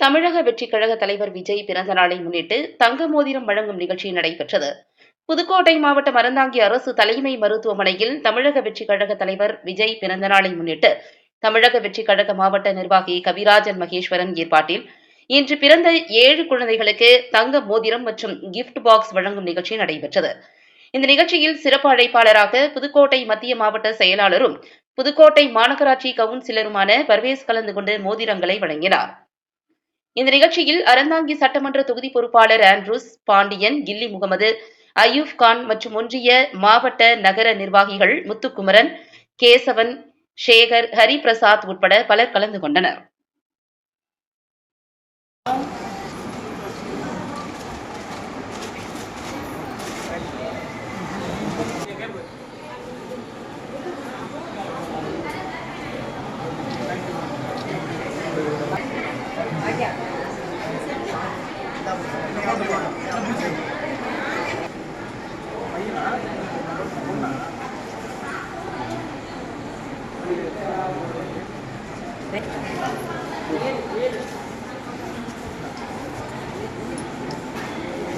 தமிழக வெற்றிக் கழக தலைவர் விஜய் பிறந்த நாளை முன்னிட்டு தங்க மோதிரம் வழங்கும் நிகழ்ச்சி நடைபெற்றது. புதுக்கோட்டை மாவட்ட மருந்தாங்கி அரசு தலைமை மருத்துவமனையில் தமிழக வெற்றிக் கழக தலைவர் விஜய் பிறந்த நாளை முன்னிட்டு தமிழக வெற்றிக் கழக மாவட்ட நிர்வாகி கவிராஜன் மகேஸ்வரன் ஏற்பாட்டில் இன்று பிறந்த ஏழு குழந்தைகளுக்கு தங்க மோதிரம் மற்றும் கிஃப்ட் பாக்ஸ் வழங்கும் நிகழ்ச்சி நடைபெற்றது. இந்த நிகழ்ச்சியில் சிறப்பு அழைப்பாளராக புதுக்கோட்டை மத்திய மாவட்ட செயலாளரும் புதுக்கோட்டை மாநகராட்சி கவுன்சிலருமான பர்வேஸ் கலந்து கொண்டு மோதிரங்களை வழங்கினார். இந்த நிகழ்ச்சியில் அறந்தாங்கி சட்டமன்ற தொகுதி பொறுப்பாளர் ஆண்ட்ரூஸ் பாண்டியன் கில்லி முகமது அயூப் கான் மற்றும் ஒன்றிய மாவட்ட நகர நிர்வாகிகள் முத்துக்குமரன் கேசவன் சேகர் ஹரிபிரசாத் உட்பட பலர் கலந்து கொண்டனர்.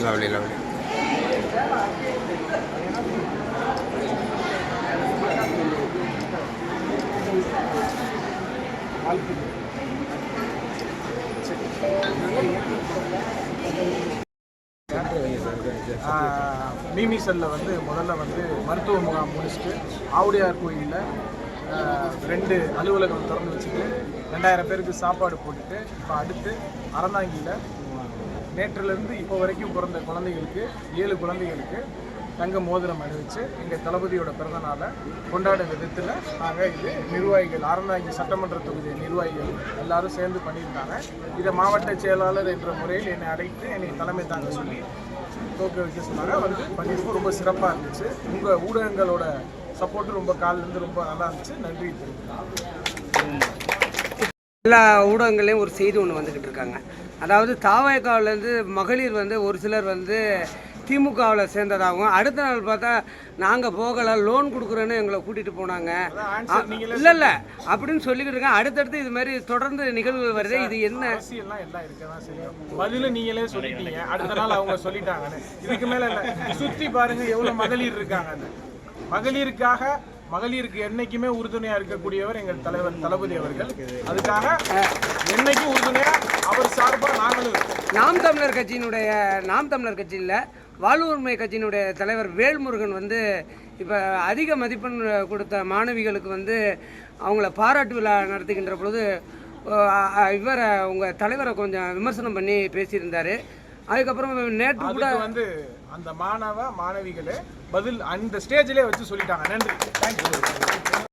Lovely lovely. மீமிசல்ல வந்து முதல்ல வந்து மருத்துவ முகாம் முடிச்சுட்டு ஆவுடையார் கோயிலில் ரெண்டு அலுவலகம் திறந்து வச்சுட்டு ரெண்டாயிரம் பேருக்கு சாப்பாடு போட்டுட்டு இப்போ அடுத்து அறந்தாங்கியில் நேற்றுலேருந்து இப்போ வரைக்கும் பிறந்த குழந்தைகளுக்கு ஏழு குழந்தைகளுக்கு தங்க மோதிரம் அணிவிச்சு எங்கள் தளபதியோட பிறந்த நாளை விதத்தில் நாங்கள் இது நிர்வாகிகள் அறந்தாங்கி சட்டமன்ற தொகுதி நிர்வாகிகள் எல்லாரும் சேர்ந்து பண்ணியிருந்தாங்க இதை மாவட்ட செயலாளர் என்ற முறையில் என்னை அழைத்து என்னை தலைமை தாங்க சொல்லி தோக்க வைக்க சொன்னாங்க வந்து பண்ணியிருக்கோம் ரொம்ப சிறப்பாக இருந்துச்சு. உங்கள் ஊடகங்களோட சப்போர்ட் ரொம்ப காலிலேருந்து ரொம்ப நல்லா இருந்துச்சு. நன்றி. எல்லா ஊடகங்களையும் ஒரு செய்தி ஒன்று வந்துக்கிட்டு இருக்காங்க. அதாவது தாவாய்க்காவிலேருந்து மகளிர் வந்து ஒரு சிலர் வந்து திமுகவில் சேர்ந்ததாகவும் அடுத்த நாள் பார்த்தா நாங்கள் போகலை லோன் கொடுக்குறோன்னு எங்களை கூட்டிகிட்டு போனாங்க. இல்லை இல்லை. அப்படின்னு சொல்லிக்கிட்டு இருக்கேன் அடுத்தடுத்து இது மாதிரி தொடர்ந்து நிகழ்வுகள் வருது. இது என்ன? பதில நீங்களே சொல்லிட்டீங்க. அடுத்த நாள் அவங்க சொல்லிட்டாங்கன்னு. இதுக்கு மேல சுத்தி பாருங்க எவ்வளவு மகளிர் இருக்காங்கன்னு. மகளிருக்காக மகளிருக்கு என்னைக்குமே உறுதுணையா இருக்கக்கூடியவர் எங்கள் தலைவர் தளபதி அவர்கள் அதுக்காக என்னைக்கும் உறுதுணையா அவர் சார்பா நாங்களும். நாம் தமிழர் கட்சியினுடைய நாம் தமிழர் கட்சியில் வாழ்வுரிமை கட்சியினுடைய தலைவர் வேல்முருகன் வந்து இப்போ அதிக மதிப்பெண் கொடுத்த மாணவிகளுக்கு வந்து அவங்கள பாராட்டு விழா நடத்துகின்ற பொழுது இவரை உங்கள் தலைவரை கொஞ்சம் விமர்சனம் பண்ணி பேசியிருந்தார் அதுக்கப்புறம் நேற்று கூட வந்து அந்த மாணவ மாணவிகளே பதில் அந்த ஸ்டேஜிலே வச்சு சொல்லிட்டாங்க. நன்றி. தேங்க்யூ